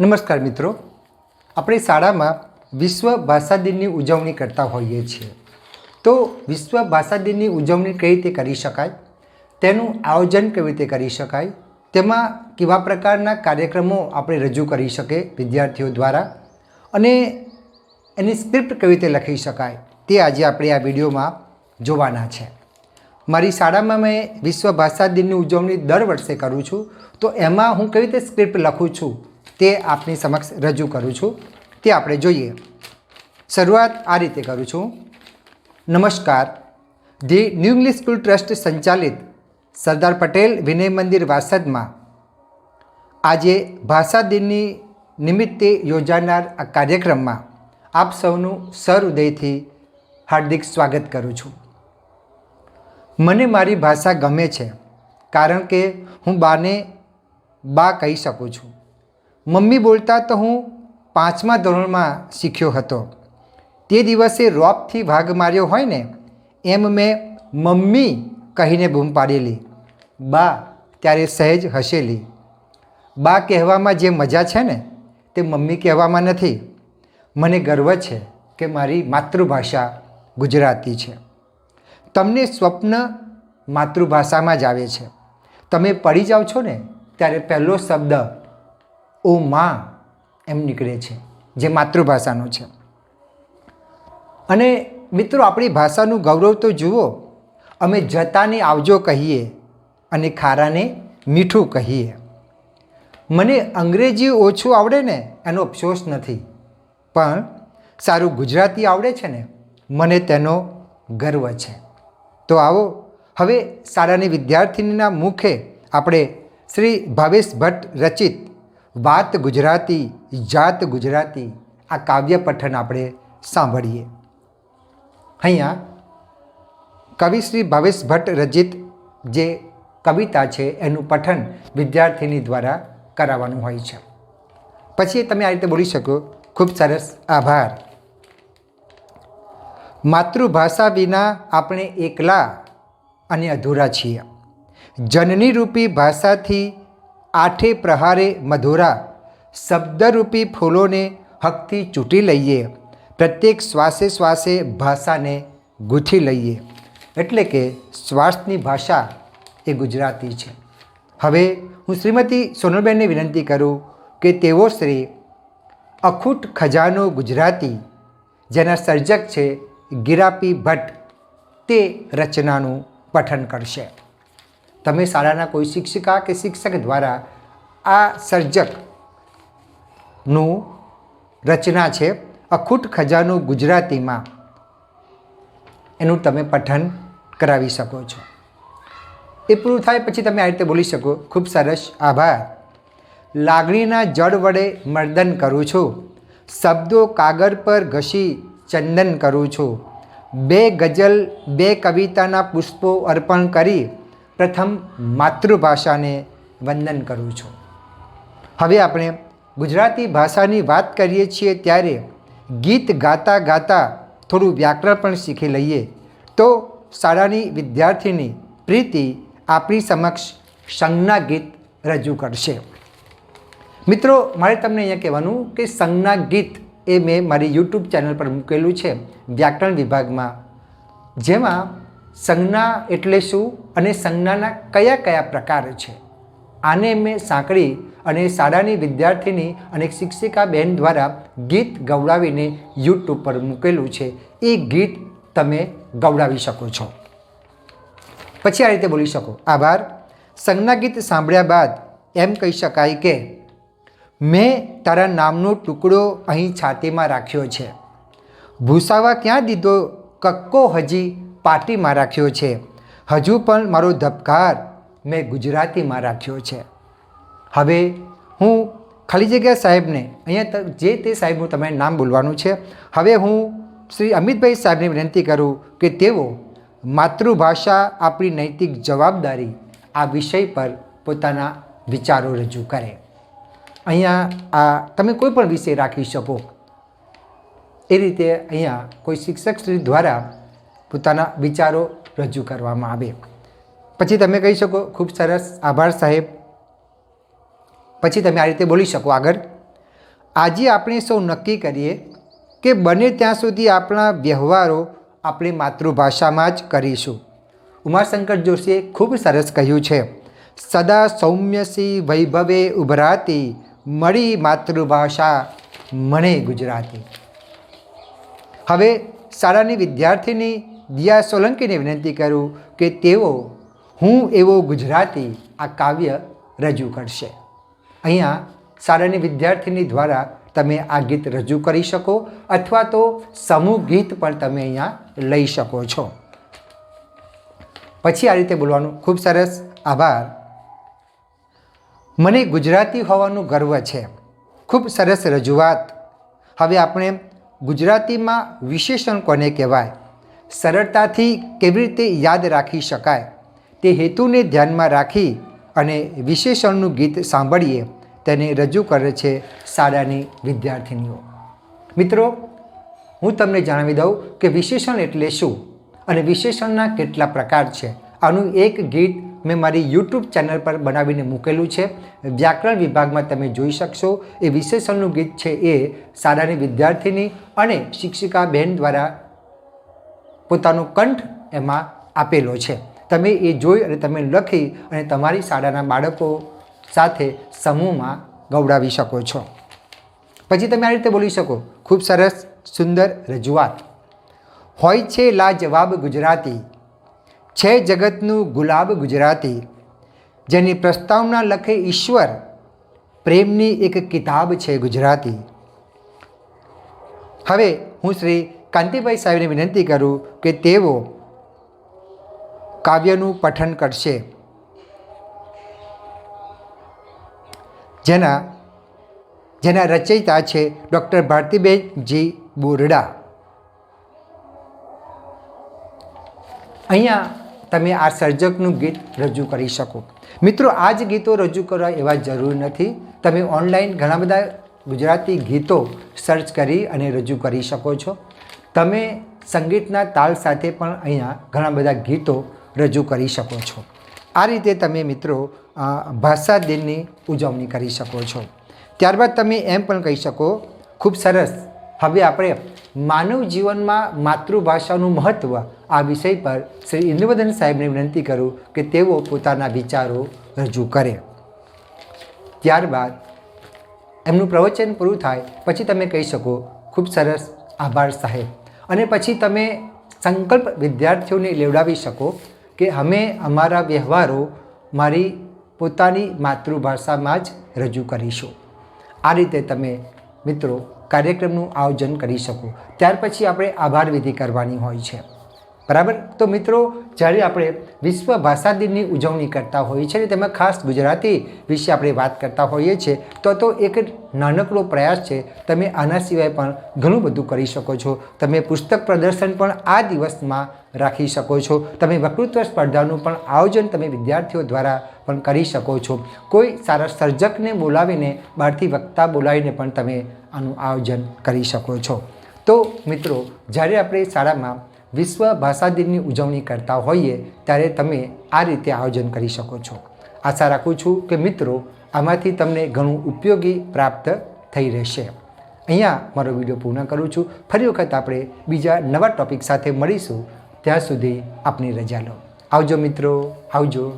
નમસ્કાર મિત્રો. આપણે શાળામાં વિશ્વ ભાષા દિનની ઉજવણી કરતા હોઈએ છીએ. તો વિશ્વ ભાષા દિનની ઉજવણી કઈ રીતે કરી શકાય? તેનું આયોજન કેવી રીતે કરી શકાય? તેમાં કેવા પ્રકારના કાર્યક્રમો આપણે રજૂ કરી શકીએ વિદ્યાર્થીઓ દ્વારા? અને એની સ્ક્રિપ્ટ કેવી રીતે લખી શકાય? તે આજે આપણે આ વિડીયોમાં જોવાના છે. મારી શાળામાં મેં વિશ્વ ભાષા દિનની ઉજવણી દર વર્ષે કરું છું. તો એમાં હું કેવી રીતે સ્ક્રિપ્ટ લખું છું? તે આપની સમક્ષ રજૂ કરું છું. તે આપણે જોઈએ. શરૂઆત આ રીતે કરું છું. નમસ્કાર. The new English school trust સંચાલિત સરદાર પટેલ વિનય મંદિર વાસદમાં આજે ભાષા દિનની નિમિત્તે યોજાનાર આ કાર્યક્રમમાં આપ સૌનું સહૃદયથી હાર્દિક સ્વાગત કરું છું. મને મારી ભાષા ગમે છે, કારણ કે હું બાને બા કહી શકું છું. મમ્મી બોલતા તો હું પાંચમા ધોરણમાં શીખ્યો હતો. તે દિવસે રોપથી ભાગ માર્યો હોય ને, એમ મેં મમ્મી કહીને બૂમ પાડેલી, બા, ત્યારે સહેજ હસેલી. બા કહેવામાં જે મજા છે ને, તે મમ્મી કહેવામાં નથી. મને ગર્વ છે કે મારી માતૃભાષા ગુજરાતી છે. તમને સ્વપ્ન માતૃભાષામાં જ આવે છે. તમે પડી જાઓ છો ને, ત્યારે પહેલો શબ્દ ઓ માં એમ નીકળે છે, જે માતૃભાષાનો છે. અને મિત્રો, આપણી ભાષાનું ગૌરવ તો જુઓ, અમે જતાને આવજો કહીએ અને ખારાને મીઠું કહીએ. મને અંગ્રેજી ઓછું આવડે ને, એનો અફસોસ નથી. પણ સારું ગુજરાતી આવડે છે ને, મને તેનો ગર્વ છે. તો આવો, હવે શાળાની વિદ્યાર્થીનીના મુખે આપણે શ્રી ભાવેશ ભટ્ટ રચિત વાત ગુજરાતી, જાત ગુજરાતી, આ કાવ્ય પઠન આપણે સાંભળીએ. અહીંયા કવિ શ્રી ભાવેશ ભટ્ટ રચિત જે કવિતા છે એનું પઠન વિદ્યાર્થીની દ્વારા કરાવવાનું હોય છે. પછી તમે આ રીતે બોલી શકો. ખૂબ સરસ. આભાર. માતૃભાષા વિના આપણે એકલા અને અધૂરા છીએ. જનની રૂપી ભાષાથી આઠે પ્રહારે મધુરા, શબ્દરૂપી ફૂલોને હકથી ચૂંટી લઈએ, પ્રત્યેક શ્વાસે શ્વાસે ભાષાને ગૂંથી લઈએ. એટલે કે શ્વાસની ભાષા એ ગુજરાતી છે. હવે હું શ્રીમતી સોનલબેનને વિનંતી કરું કે તેઓ શ્રી અખૂટ ખજાનો ગુજરાતી, જેના સર્જક છે ગિરાપી ભટ્ટ, તે રચનાનું પઠન કરશે. તમે શાળાના કોઈ શિક્ષિકા કે શિક્ષક દ્વારા આ સર્જકનું રચના છે, અખૂટ ખજાનો ગુજરાતીમાં, એનું તમે પઠન કરાવી શકો છો. એ પૂરું થાય પછી તમે આ રીતે બોલી શકો. ખૂબ સરસ. આભાર. લાગણીના જળ વડે મર્દન કરું છું. શબ્દો કાગળ પર ઘસી ચંદન કરું છું. બે ગઝલ, બે કવિતાના પુષ્પો અર્પણ કરી પ્રથમ માતૃભાષાને વંદન કરું છું. હવે આપણે ગુજરાતી ભાષાની વાત કરીએ છીએ ત્યારે ગીત ગાતા ગાતા થોડું વ્યાકરણ પણ શીખી લઈએ તો શાળાની વિદ્યાર્થીની પ્રીતિ આપણી સમક્ષ સંજ્ઞા ગીત રજૂ કરશે. મિત્રો, મારે તમને અહીંયા કહેવાનું કે સંજ્ઞા ગીત એ મેં મારી યુટ્યુબ ચેનલ પર મૂકેલું છે વ્યાકરણ વિભાગમાં. જેમાં સંજ્ઞા એટલે શું અને સંજ્ઞાના કયા કયા પ્રકાર છે? આને મેં સાંકળી અને શાળાની વિદ્યાર્થીની અને શિક્ષિકા બહેન દ્વારા ગીત ગવડાવીને યુટ્યુબ પર મૂકેલું છે. એ ગીત તમે ગવડાવી શકો છો. પછી આ રીતે બોલી શકો. આભાર. સંજ્ઞા ગીત સાંભળ્યા બાદ એમ કહી શકાય કે મેં તારા નામનો ટુકડો અહીં છાતીમાં રાખ્યો છે. ભૂસાવા ક્યાં દીધો? કક્કો હજી પાટીમાં રાખ્યો છે. હજુ પણ મારો ધબકાર મેં ગુજરાતીમાં રાખ્યો છે. હવે હું ખાલી જગ્યા સાહેબને અહીંયા જે તે સાહેબનું તમારે નામ બોલવાનું છે. હવે હું શ્રી અમિતભાઈ સાહેબને વિનંતી કરું કે તેઓ માતૃભાષા આપણી નૈતિક જવાબદારી આ વિષય પર પોતાના વિચારો રજૂ કરે. અહીંયા આ તમે કોઈ પણ વિષય રાખી શકો. એ રીતે અહીંયા કોઈ શિક્ષક શ્રી દ્વારા પોતાના વિચારો રજૂ કરવામાં આવે. પછી તમે કહી શકો, ખૂબ સરસ, આભાર સાહેબ. પછી તમે આ રીતે બોલી શકો આગળ. આજે આપણે સૌ નક્કી કરીએ કે બને ત્યાં સુધી આપણા વ્યવહારો આપણે માતૃભાષામાં જ કરીશું. ઉમાશંકર જોશીએ ખૂબ સરસ કહ્યું છે. સદા સૌમ્યસી વૈભવે ઉભરાતી, મળી માતૃભાષા મને ગુજરાતી. હવે શાળાની વિદ્યાર્થીની દિયા સોલંકીને વિનંતી કરું કે તેઓ હું એવો ગુજરાતી આ કાવ્ય રજૂ કરશે. અહીંયા શાળાની વિદ્યાર્થીની દ્વારા તમે આ ગીત રજૂ કરી શકો અથવા તો સમૂહ ગીત પણ તમે અહીંયા લઈ શકો છો. પછી આ રીતે બોલવાનું. ખૂબ સરસ. આભાર. મને ગુજરાતી હોવાનું ગર્વ છે. ખૂબ સરસ રજૂઆત. હવે આપણે ગુજરાતીમાં વિશેષણ કોને કહેવાય? સરળતાથી કેવી રીતે યાદ રાખી શકાય તે હેતુને ધ્યાનમાં રાખી અને વિશેષણનું ગીત સાંભળીએ તેને રજૂ કરે છે શાળાની વિદ્યાર્થીનીઓ. મિત્રો, હું તમને જણાવી દઉં કે વિશેષણ એટલે શું અને વિશેષણના કેટલા પ્રકાર છે. આનું એક ગીત મેં મારી યુટ્યુબ ચેનલ પર બનાવીને મૂકેલું છે. વ્યાકરણ વિભાગમાં તમે જોઈ શકશો. એ વિશેષણનું ગીત છે એ શાળાની વિદ્યાર્થીની અને શિક્ષિકા બહેન દ્વારા પોતાનો કંઠ એમાં આપેલો છે. તમે એ જોઈ અને તમે લખી અને તમારી શાળાના બાળકો સાથે સમૂહમાં ગૌડાવી શકો છો. પછી તમે આ રીતે બોલી શકો, ખૂબ સરસ, સુંદર રજૂઆત. હોય છે લાજવાબ ગુજરાતી. છે જગતનું ગુલાબ ગુજરાતી. જેની પ્રસ્તાવના લખે ઈશ્વર. પ્રેમની એક કિતાબ છે ગુજરાતી. હવે હું શ્રી કાંતિભાઈ સાહેબને વિનંતી કરું કે તેઓ કાવ્યનું પઠન કરશે. જેના જેના રચયિતા છે ડૉક્ટર ભારતીબેન જી બોરડા. અહીંયા તમે આ સર્જકનું ગીત રજૂ કરી શકો. મિત્રો આ જ ગીતો રજૂ કરવા એવા જરૂર નથી. તમે ઓનલાઈન ઘણા બધા ગુજરાતી ગીતો સર્ચ કરી અને રજૂ કરી શકો છો. તમે સંગીતના તાલ સાથે પણ અહીંયા ઘણા બધા ગીતો રજૂ કરી શકો છો. આ રીતે તમે મિત્રો ભાષા દિનની ઉજવણી કરી શકો છો. ત્યારબાદ તમે એમ પણ કહી શકો, ખૂબ સરસ. હવે આપણે માનવ જીવનમાં માતૃભાષાનું મહત્ત્વ આ વિષય પર શ્રી ઇન્દ્રવર્ધન સાહેબને વિનંતી કરું કે તેઓ પોતાના વિચારો રજૂ કરે. ત્યારબાદ એમનું પ્રવચન પૂરું થાય, પછી તમે કહી શકો, ખૂબ સરસ. આભાર સાહેબ. અને પછી તમે સંકલ્પ વિદ્યાર્થીઓને લેવડાવી શકો કે અમે અમારા વ્યવહારો મારી પોતાની માતૃભાષામાં જ રજૂ કરીશું. આ રીતે તમે મિત્રો કાર્યક્રમનું આયોજન કરી શકો. ત્યાર પછી આપણે આભાર વિધિ કરવાની હોય છે. બરાબર? તો મિત્રો, જ્યારે આપણે વિશ્વ ભાષા દિનની ઉજવણી કરતા હોઈએ છીએ તેમાં ખાસ ગુજરાતી વિશે આપણે વાત કરતા હોઈએ છીએ, તો તો એક નાનકડો પ્રયાસ છે. તમે આના સિવાય પણ ઘણું બધું કરી શકો છો. તમે પુસ્તક પ્રદર્શન પણ આ દિવસમાં રાખી શકો છો. તમે વક્તૃત્વ સ્પર્ધાનું પણ આયોજન તમે વિદ્યાર્થીઓ દ્વારા પણ કરી શકો છો. કોઈ સારા સર્જકને બોલાવીને, બહારથી વક્તા બોલાવીને પણ તમે આનું આયોજન કરી શકો છો. તો મિત્રો, જ્યારે આપણે શાળામાં વિશ્વ ભાષા દિનની ઉજવણી કરતા હોઈએ ત્યારે તમે આ રીતે આયોજન કરી શકો છો. આશા રાખું છું કે મિત્રો, આમાંથી તમને ઘણું ઉપયોગી પ્રાપ્ત થઈ રહેશે. અહીંયા મારો વીડિયો પૂર્ણ કરું છું. ફરી વખત આપણે બીજા નવા ટૉપિક સાથે મળીશું. ત્યાં સુધી આપની રજા લો. આવજો મિત્રો, આવજો.